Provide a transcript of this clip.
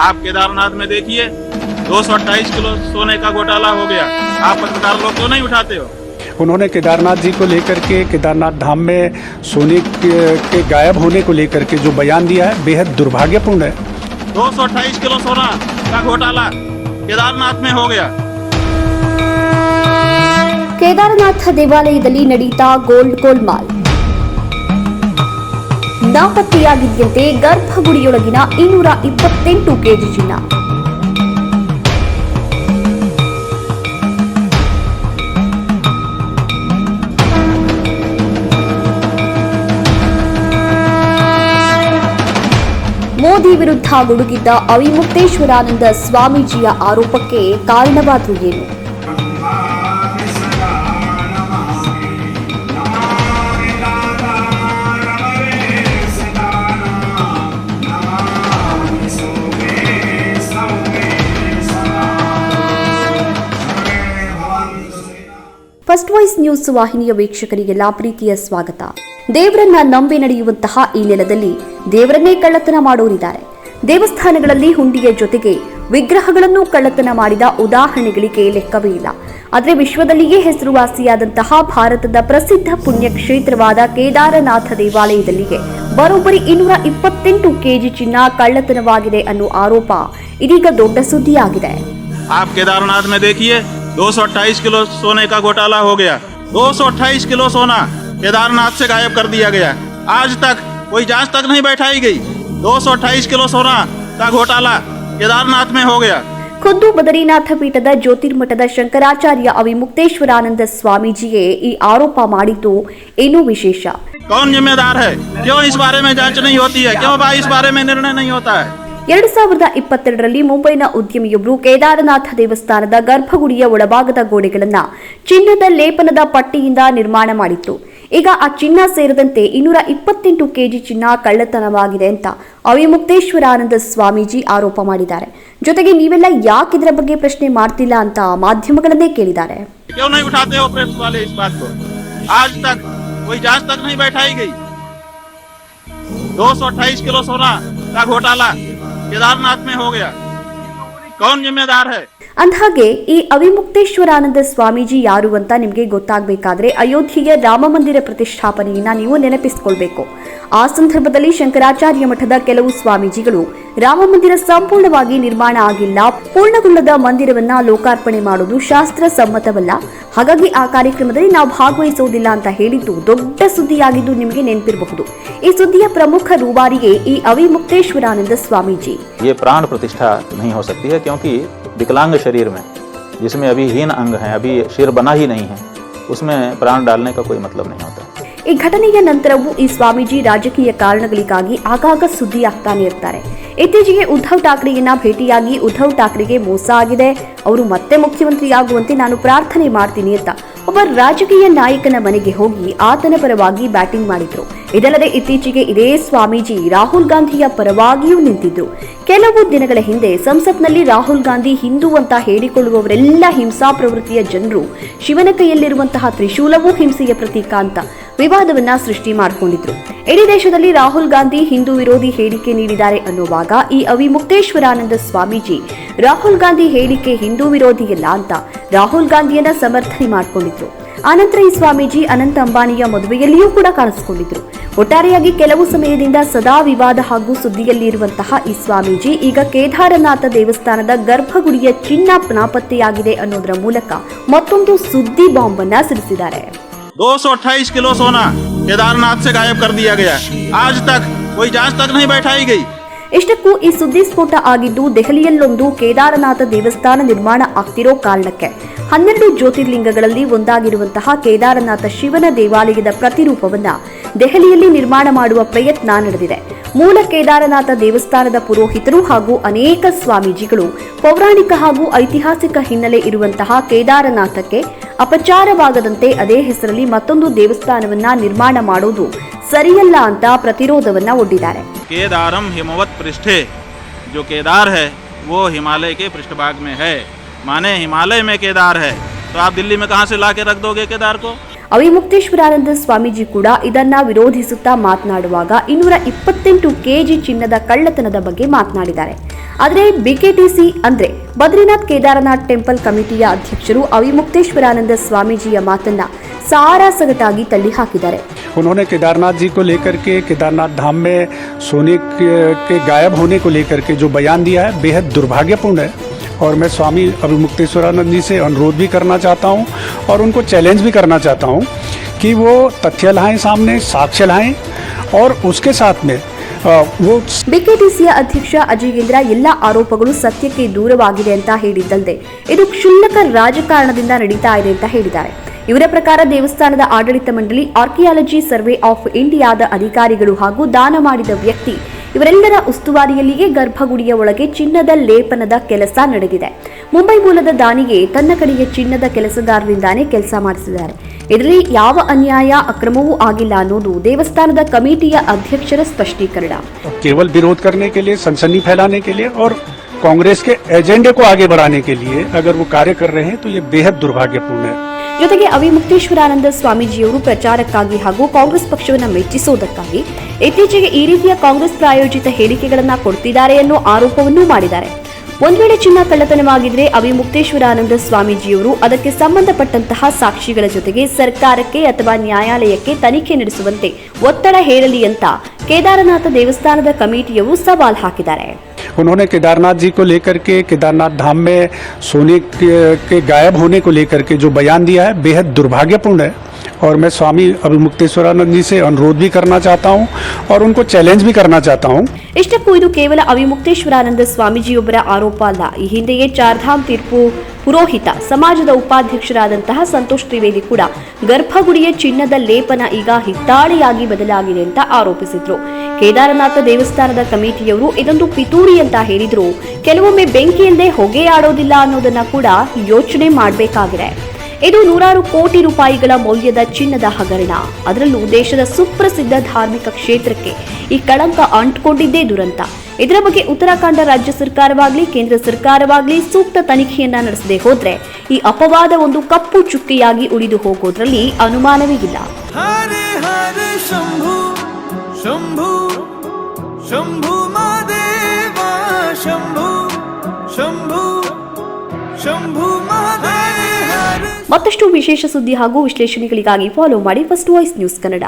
आप केदारनाथ में देखिए 228 किलो सोने का घोटाला हो गया आप पत्रकार लोग क्यों नहीं उठाते हो उन्होंने केदारनाथ जी को लेकर के केदारनाथ धाम में सोने के, के गायब होने को लेकर के जो बयान दिया है बेहद दुर्भाग्यपूर्ण है 228 किलो सोना का घोटाला केदारनाथ में हो गया ಕೇದಾರನಾಥ ದೇವಾಲಯದಲ್ಲಿ ನಡೀತಾ ಗೋಲ್ಡ್ ಗೋಲ್ಮಾಲ್ ನಾಪತ್ತೆಯಾಗಿದ್ದಂತೆ ಗರ್ಭಗುಡಿಯೊಳಗಿನ ಇನ್ನೂರ ಇಪ್ಪತ್ತೆಂಟು ಕೆಜಿ ಚಿನ್ನ. ಮೋದಿ ವಿರುದ್ಧ ಗುಡುಗಿದ್ದ ಅವಿಮುಕ್ತೇಶ್ವರಾನಂದ ಸ್ವಾಮೀಜಿಯ ಆರೋಪಕ್ಕೆ ಕಾರಣವಾದ್ರು ಏನು? ವಾಯ್ಸ್ ನ್ಯೂಸ್ ವಾಹಿನಿಯ ವೀಕ್ಷಕರಿಗೆಲ್ಲ ಪ್ರೀತಿಯ ಸ್ವಾಗತ. ದೇವರನ್ನ ನಂಬಿ ನಡೆಯುವಂತಹ ಈ ನೆಲದಲ್ಲಿ ದೇವರನ್ನೇ ಕಳ್ಳತನ ಮಾಡೋರಿದ್ದಾರೆ. ದೇವಸ್ಥಾನಗಳಲ್ಲಿ ಹುಂಡಿಯ ಜೊತೆಗೆ ವಿಗ್ರಹಗಳನ್ನು ಕಳ್ಳತನ ಮಾಡಿದ ಉದಾಹರಣೆಗಳಿಗೆ ಲೆಕ್ಕವೇ ಇಲ್ಲ. ಆದರೆ ವಿಶ್ವದಲ್ಲಿಯೇ ಹೆಸರುವಾಸಿಯಾದಂತಹ ಭಾರತದ ಪ್ರಸಿದ್ಧ ಪುಣ್ಯಕ್ಷೇತ್ರವಾದ ಕೇದಾರನಾಥ ದೇವಾಲಯದಲ್ಲಿಗೆ ಬರೋಬ್ಬರಿ ಇನ್ನೂರ ಇಪ್ಪತ್ತೆಂಟು ಕೆಜಿ ಚಿನ್ನ ಕಳ್ಳತನವಾಗಿದೆ ಅನ್ನೋ ಆರೋಪ ಇದೀಗ ದೊಡ್ಡ ಸುದ್ದಿಯಾಗಿದೆ. आप केदारनाथ में देखिए 228 किलो सोने का घोटाला हो गया 228 किलो सोना केदारनाथ से गायब कर दिया गया आज तक कोई जांच तक नहीं बैठाई गई 228 किलो सोना का घोटाला केदारनाथ में हो गया ಖುದ್ದು ಬದರಿನಾಥ ಪೀಠದ ಜ್ಯೋತಿರ್ಮಠದ ಶಂಕರಾಚಾರ್ಯ ಅವಿಮುಕ್ತೇಶ್ವರಾನಂದ ಸ್ವಾಮೀಜಿಯೇ ಈ ಆರೋಪ ಮಾಡಿದ್ದು ಏನೂ ವಿಶೇಷ कौन जिम्मेदार है क्यों इस बारे में जांच नहीं होती है क्यों भाई इस बारे में निर्णय नहीं होता है ಎರಡು ಸಾವಿರದ ಇಪ್ಪತ್ತೆರಡರಲ್ಲಿ ಮುಂಬೈನ ಉದ್ಯಮಿಯೊಬ್ಬರು ಕೇದಾರನಾಥ ದೇವಸ್ಥಾನದ ಗರ್ಭಗುಡಿಯ ಒಳಭಾಗದ ಗೋಡೆಗಳನ್ನ ಚಿನ್ನದ ಲೇಪನದ ಪಟ್ಟಿಯಿಂದ ನಿರ್ಮಾಣ ಮಾಡಿತ್ತು ಈಗ ಆ ಚಿನ್ನ ಸೇರಿದಂತೆ ಇನ್ನೂರ ಇಪ್ಪತ್ತೆಂಟು ಕೆಜಿ ಚಿನ್ನ ಕಳ್ಳತನವಾಗಿದೆ ಅಂತ ಅವಿಮುಕ್ತೇಶ್ವರಾನಂದ ಸ್ವಾಮೀಜಿ ಆರೋಪ ಮಾಡಿದ್ದಾರೆ ಜೊತೆಗೆ ನೀವೆಲ್ಲ ಯಾಕೆ ಇದರ ಬಗ್ಗೆ ಪ್ರಶ್ನೆ ಮಾಡ್ತಿಲ್ಲ ಅಂತ ಮಾಧ್ಯಮಗಳನ್ನೇ ಕೇಳಿದ್ದಾರೆ क्यों नहीं उठाते हो प्रेस वाले इस बात को आज तक कोई जांच तक नहीं बैठाई गई 228 किलो सोना का घोटाला केदारनाथ में हो गया। कौन जिम्मेदार है? ಅಂದಹಾಗೆ, ಈ ಅವಿಮುಕ್ತೇಶ್ವರಾನಂದ ಸ್ವಾಮೀಜಿ ಯಾರು ಅಂತ ನಿಮಗೆ ಗೊತ್ತಾಗಬೇಕಾದ್ರೆ ಅಯೋಧ್ಯೆಯ ರಾಮ ಮಂದಿರ ಪ್ರತಿಷ್ಠಾಪನೆಯನ್ನ ನೀವು ನೆನಪಿಸಿಕೊಳ್ಬೇಕು. ಆ ಸಂದರ್ಭದಲ್ಲಿ ಶಂಕರಾಚಾರ್ಯ ಮಠದ ಕೆಲವು ಸ್ವಾಮೀಜಿಗಳು ರಾಮ ಮಂದಿರ ಸಂಪೂರ್ಣವಾಗಿ ನಿರ್ಮಾಣ ಆಗಿಲ್ಲ, ಪೂರ್ಣಗೊಳ್ಳದ ಮಂದಿರವನ್ನ ಲೋಕಾರ್ಪಣೆ ಮಾಡೋದು ಶಾಸ್ತ್ರ ಸಮ್ಮತವಲ್ಲ. ಹಾಗಾಗಿ ಆ ಕಾರ್ಯಕ್ರಮದಲ್ಲಿ ನಾವು ಭಾಗವಹಿಸುವುದಿಲ್ಲ ಅಂತ ಹೇಳಿದ್ದು ದೊಡ್ಡ ಸುದ್ದಿಯಾಗಿದ್ದು ನಿಮಗೆ ನೆನಪಿರಬಹುದು. ಈ ಸುದ್ದಿಯ ಪ್ರಮುಖ ರೂವಾರಿಗೆ ಈ ಅವಿಮುಕ್ತೇಶ್ವರಾನಂದ ಸ್ವಾಮೀಜಿ. ಪ್ರಾಣ ಪ್ರತಿಷ್ಠಾ प्रतिष्ठा नहीं हो सकती है क्योंकि विकलांग शरीर में जिसमें अभी हीन अंग है अभी सिर बना ही नहीं है उसमें प्राण डालने का कोई मतलब नहीं होता ಈ ಘಟನೆಯ ನಂತರವೂ ಈ ಸ್ವಾಮೀಜಿ ರಾಜಕೀಯ ಕಾರಣಗಳಿಗಾಗಿ ಆಗಾಗ ಸುದ್ದಿ ಆಗ್ತಾನೆ ಇರ್ತಾರೆ ಇತ್ತೀಚೆಗೆ ಉದ್ಧವ್ ಠಾಕ್ರೆಯನ್ನ ಭೇಟಿಯಾಗಿ ಉದ್ಧವ್ ಠಾಕ್ರೆಗೆ ಮೋಸ ಆಗಿದೆ ಅವರು ಮತ್ತೆ ಮುಖ್ಯಮಂತ್ರಿ ಆಗುವಂತೆ ನಾನು ಪ್ರಾರ್ಥನೆ ಮಾಡ್ತೀನಿ ಅಂತ ಒಬ್ಬ ರಾಜಕೀಯ ನಾಯಕನ ಮನೆಗೆ ಹೋಗಿ ಆತನ ಪರವಾಗಿ ಬ್ಯಾಟಿಂಗ್ ಮಾಡಿದ್ರು. ಇದಲ್ಲದೆ ಇತ್ತೀಚೆಗೆ ಇದೇ ಸ್ವಾಮೀಜಿ ರಾಹುಲ್ ಗಾಂಧಿಯ ಪರವಾಗಿಯೂ ನಿಂತಿದ್ರು. ಕೆಲವು ದಿನಗಳ ಹಿಂದೆ ಸಂಸತ್ನಲ್ಲಿ ರಾಹುಲ್ ಗಾಂಧಿ ಹಿಂದೂ ಅಂತ ಹೇಳಿಕೊಳ್ಳುವವರೆಲ್ಲ ಹಿಂಸಾ ಪ್ರವೃತ್ತಿಯ ಜನರು. ಶಿವನ ಕೈಯಲ್ಲಿರುವಂತಹ ತ್ರಿಶೂಲವೂ ಹಿಂಸೆಯ ಪ್ರತೀಕ ಅಂತ. ವಿವಾದವನ್ನ ಸೃಷ್ಟಿ ಮಾಡಿಕೊಂಡಿದ್ರು. ಇಡೀ ದೇಶದಲ್ಲಿ ರಾಹುಲ್ ಗಾಂಧಿ ಹಿಂದೂ ವಿರೋಧಿ ಹೇಳಿಕೆ ನೀಡಿದ್ದಾರೆ ಅನ್ನುವಾಗ ಈ ಅವಿಮುಕ್ತೇಶ್ವರಾನಂದ ಸ್ವಾಮೀಜಿ ರಾಹುಲ್ ಗಾಂಧಿ ಹೇಳಿಕೆ ಹಿಂದೂ ವಿರೋಧಿಯಲ್ಲ ಅಂತ ರಾಹುಲ್ ಗಾಂಧಿಯನ್ನ ಸಮರ್ಥನೆ ಮಾಡಿಕೊಂಡಿದ್ರು. ಆನಂತರ ಈ ಸ್ವಾಮೀಜಿ ಅನಂತ ಅಂಬಾನಿಯ ಮದುವೆಯಲ್ಲಿಯೂ ಕೂಡ ಕಾಣಿಸಿಕೊಂಡಿದ್ರು. ಒಟ್ಟಾರೆಯಾಗಿ ಕೆಲವು ಸಮಯದಿಂದ ಸದಾ ವಿವಾದ ಹಾಗೂ ಸುದ್ದಿಯಲ್ಲಿರುವಂತಹ ಈ ಸ್ವಾಮೀಜಿ ಈಗ ಕೇದಾರನಾಥ ದೇವಸ್ಥಾನದ ಗರ್ಭಗುಡಿಯ ಚಿನ್ನ ನಾಪತ್ತೆಯಾಗಿದೆ ಅನ್ನೋದರ ಮೂಲಕ ಮತ್ತೊಂದು ಸುದ್ದಿ ಬಾಂಬ್ ಅನ್ನ ಸಿಡಿಸಿದ್ದಾರೆ. 228 किलो सोना केदारनाथ से गायब कर दिया गया आज तक कोई जांच तक नहीं बैठाई गई ಇಷ್ಟಕ್ಕೂ ಈ ಸುದ್ದಿ ಸ್ಫೋಟ ಆಗಿದ್ದು ದೆಹಲಿಯಲ್ಲೊಂದು ಕೇದಾರನಾಥ ದೇವಸ್ಥಾನ ನಿರ್ಮಾಣ ಆಗ್ತಿರೋ ಕಾರಣಕ್ಕೆ ಹನ್ನೆರಡು ಜ್ಯೋತಿರ್ಲಿಂಗಗಳಲ್ಲಿ ಒಂದಾಗಿರುವಂತಹ ಕೇದಾರನಾಥ ಶಿವನ ದೇವಾಲಯದ ಪ್ರತಿರೂಪವನ್ನ ದೆಹಲಿಯಲ್ಲಿ ನಿರ್ಮಾಣ ಮಾಡುವ ಪ್ರಯತ್ನ ನಡೆದಿದೆ ಮೂಲ ಕೇದಾರನಾಥ ದೇವಸ್ಥಾನದ ಪುರೋಹಿತರು ಹಾಗೂ ಅನೇಕ ಸ್ವಾಮೀಜಿಗಳು ಪೌರಾಣಿಕ ಹಾಗೂ ಐತಿಹಾಸಿಕ ಹಿನ್ನೆಲೆ ಇರುವಂತಹ ಕೇದಾರನಾಥಕ್ಕೆ ಅಪಚಾರವಾಗದಂತೆ ಅದೇ ಹೆಸರಲ್ಲಿ ಮತ್ತೊಂದು ದೇವಸ್ಥಾನವನ್ನ ನಿರ್ಮಾಣ ಮಾಡೋದು ಸರಿಯಲ್ಲ ಅಂತ ಪ್ರತಿರೋಧವನ್ನ ಒಡ್ಡಿದ್ದಾರೆ केदारम हिमवत पृष्ठे जो केदार है वो हिमालय के पृष्ठभाग में है माने हिमालय में केदार है तो आप दिल्ली में कहाँ से ला के रख दोगे केदार को ಅವಿಮುಕ್ತೇಶ್ವರಾನಂದ ಸ್ವಾಮೀಜಿ ಕೂಡ ಇದನ್ನ ವಿರೋಧಿಸುತ್ತಾ ಮಾತನಾಡುವಾಗ ಇನ್ನೂರ ಇಪ್ಪತ್ತೆಂಟು ಕೆಜಿ ಚಿನ್ನದ ಕಳ್ಳತನದ ಬಗ್ಗೆ ಮಾತನಾಡಿದ್ದಾರೆ ಆದರೆ ಬಿಕೆಟಿಸಿ ಅಂದ್ರೆ ಬದ್ರಿನಾಥ್ ಕೇದಾರನಾಥ್ ಟೆಂಪಲ್ ಕಮಿಟಿಯ ಅಧ್ಯಕ್ಷರು ಅವಿಮುಕ್ತೇಶ್ವರಾನಂದ ಸ್ವಾಮೀಜಿಯ ಮಾತನ್ನ ಸಾರಾಸಗಟಾಗಿ ತಳ್ಳಿ ಹಾಕಿದ್ದಾರೆ उन्होंने केदारनाथ जी को लेकर के केदारनाथ धाम में सोने के के गायब होने को लेकर के जो बयान दिया है बेहद दुर्भाग्यपूर्ण है और मैं स्वामी अभिमुक्तेश्वरानंद जी से अनुरोध भी करना चाहता हूँ और उनको चैलेंज भी करना चाहता हूँ कि वो तथ्य लाएं सामने साक्ष्य लाएं और उसके साथ में अ, वो ಬಿಕೆಟಿಸಿಯ ಅಧ್ಯಕ್ಷ ಅಜಯೇಂದ್ರ ಎಲ್ಲ ಆರೋಪಗಳು ಸತ್ಯಕ್ಕೆ ದೂರವಾಗಿದೆ ಅಂತ ಹೇಳಿದ್ದಲ್ಲದೆ ಇದು ಕ್ಷುಲ್ಲಕ ರಾಜಕಾರಣದಿಂದ ನಡೀತಾ ಇದೆ ಅಂತ ಹೇಳಿದ್ದಾರೆ ಇವರ ಪ್ರಕಾರ ದೇವಸ್ಥಾನದ ಆಡಳಿತ ಮಂಡಳಿ ಆರ್ಕಿಯಾಲಜಿ ಸರ್ವೆ ಆಫ್ ಇಂಡಿಯಾದ ಅಧಿಕಾರಿಗಳು ಹಾಗೂ ದಾನ ಮಾಡಿದ ವ್ಯಕ್ತಿ ಇವರೆಲ್ಲರ ಉಸ್ತುವಾರಿಯಲ್ಲಿಯೇ ಗರ್ಭಗುಡಿಯ ಒಳಗೆ ಚಿನ್ನದ ಲೇಪನದ ಕೆಲಸ ನಡೆದಿದೆ ಮುಂಬೈ ಮೂಲದ ದಾನಿಗೆ ತನ್ನ ಕಡೆಗೆ ಚಿನ್ನದ ಕೆಲಸಗಾರರಿಂದಾನೇ ಕೆಲಸ ಮಾಡಿಸಿದ್ದಾರೆ ಇದರಲ್ಲಿ ಯಾವ ಅನ್ಯಾಯ ಅಕ್ರಮವೂ ಆಗಿಲ್ಲ ಅನ್ನೋದು ದೇವಸ್ಥಾನದ ಕಮಿಟಿಯ ಅಧ್ಯಕ್ಷರ ಸ್ಪಷ್ಟೀಕರಣ केवल विरोध करने के लिए सनसनी फैलाने के लिए और कांग्रेस के एजेंडे को आगे बढ़ाने के लिए अगर वो कार्य कर रहे हैं तो ये बेहद दुर्भाग्यपूर्ण है ಜೊತೆಗೆ ಅವಿಮುಕ್ತೇಶ್ವರಾನಂದ ಸ್ವಾಮೀಜಿಯವರು ಪ್ರಚಾರಕ್ಕಾಗಿ ಹಾಗೂ ಕಾಂಗ್ರೆಸ್ ಪಕ್ಷವನ್ನು ಮೆಚ್ಚಿಸುವುದಕ್ಕಾಗಿ ಇತ್ತೀಚೆಗೆ ಈ ರೀತಿಯ ಕಾಂಗ್ರೆಸ್ ಪ್ರಾಯೋಜಿತ ಹೇಳಿಕೆಗಳನ್ನು ಕೊಡ್ತಿದ್ದಾರೆ ಎನ್ನುವ ಆರೋಪವನ್ನೂ ಮಾಡಿದ್ದಾರೆ. ಒಂದ್ ವೇಳೆ ಚಿನ್ನ ಕಳ್ಳತನವಾಗಿದ್ರೆ ಅವಿಮುಕ್ತೇಶ್ವರಾನಂದ ಸ್ವಾಮೀಜಿಯವರು ಅದಕ್ಕೆ ಸಂಬಂಧಪಟ್ಟಂತಹ ಸಾಕ್ಷಿಗಳ ಜೊತೆಗೆ ಸರ್ಕಾರಕ್ಕೆ ಅಥವಾ ನ್ಯಾಯಾಲಯಕ್ಕೆ ತನಿಖೆ ನಡೆಸುವಂತೆ ಒತ್ತಡ ಹೇರಲಿ ಅಂತ ಕೇದಾರನಾಥ ದೇವಸ್ಥಾನದ ಕಮಿಟಿಯವರು ಸವಾಲ್ ಹಾಕಿದ್ದಾರೆ उन्होंने केदारनाथ जी को लेकर के केदारनाथ धाम में सोने के, के गायब होने को लेकर के जो बयान दिया है बेहद दुर्भाग्यपूर्ण है और मैं स्वामी अभिमुक्तेश्वरानंद जी से अनुरोध भी करना चाहता हूँ और उनको चैलेंज भी करना चाहता हूँ ಇಷ್ಟಕ್ಕೂ ಇದು ಕೇವಲ ಅವಿಮುಕ್ತೇಶ್ವರಾನಂದ ಸ್ವಾಮೀಜಿಯೊಬ್ಬರ ಆರೋಪ ಅಲ್ಲ ಈ ಹಿಂದೆಯೇ ಚಾರ್ಧಾಮ್ ತೀರ್ಪು ಪುರೋಹಿತ ಸಮಾಜದ ಉಪಾಧ್ಯಕ್ಷರಾದಂತಹ ಸಂತೋಷ್ ತ್ರಿವೇದಿ ಕೂಡ ಗರ್ಭಗುಡಿಯ ಚಿನ್ನದ ಲೇಪನ ಈಗ ಹಿತ್ತಾಳೆಯಾಗಿ ಬದಲಾಗಿದೆ ಅಂತ ಆರೋಪಿಸಿದ್ರು ಕೇದಾರನಾಥ ದೇವಸ್ಥಾನದ ಕಮಿಟಿಯವರು ಇದೊಂದು ಪಿತೂರಿ ಅಂತ ಹೇಳಿದ್ರು ಕೆಲವೊಮ್ಮೆ ಬೆಂಕಿಯಲ್ಲದೆ ಹೊಗೆ ಆಡೋದಿಲ್ಲ ಅನ್ನೋದನ್ನ ಕೂಡ ಯೋಚನೆ ಮಾಡಬೇಕಾಗಿದೆ ಇದು ನೂರಾರು ಕೋಟಿ ರೂಪಾಯಿಗಳ ಮೌಲ್ಯದ ಚಿನ್ನದ ಹಗರಣ. ಅದರಲ್ಲೂ ದೇಶದ ಸುಪ್ರಸಿದ್ಧ ಧಾರ್ಮಿಕ ಕ್ಷೇತ್ರಕ್ಕೆ ಈ ಕಳಂಕ ಅಂಟ್ಕೊಂಡಿದ್ದೇ ದುರಂತ. ಇದರ ಬಗ್ಗೆ ಉತ್ತರಾಖಂಡ ರಾಜ್ಯ ಸರ್ಕಾರವಾಗಲಿ, ಕೇಂದ್ರ ಸರ್ಕಾರವಾಗಲಿ ಸೂಕ್ತ ತನಿಖೆಯನ್ನ ನಡೆಸದೆ ಹೋದ್ರೆ ಈ ಅಪವಾದ ಒಂದು ಕಪ್ಪು ಚುಕ್ಕೆಯಾಗಿ ಉಳಿದು ಹೋಗೋದ್ರಲ್ಲಿ ಅನುಮಾನವೇ ಇಲ್ಲ. हरे ಮತ್ತಷ್ಟು ವಿಶೇಷ ಸುದ್ದಿ ಹಾಗೂ ವಿಶ್ಲೇಷಣೆಗಳಿಗಾಗಿ ಫಾಲೋ ಮಾಡಿ ಫಸ್ಟ್ ವಾಯ್ಸ್ ನ್ಯೂಸ್ ಕನ್ನಡ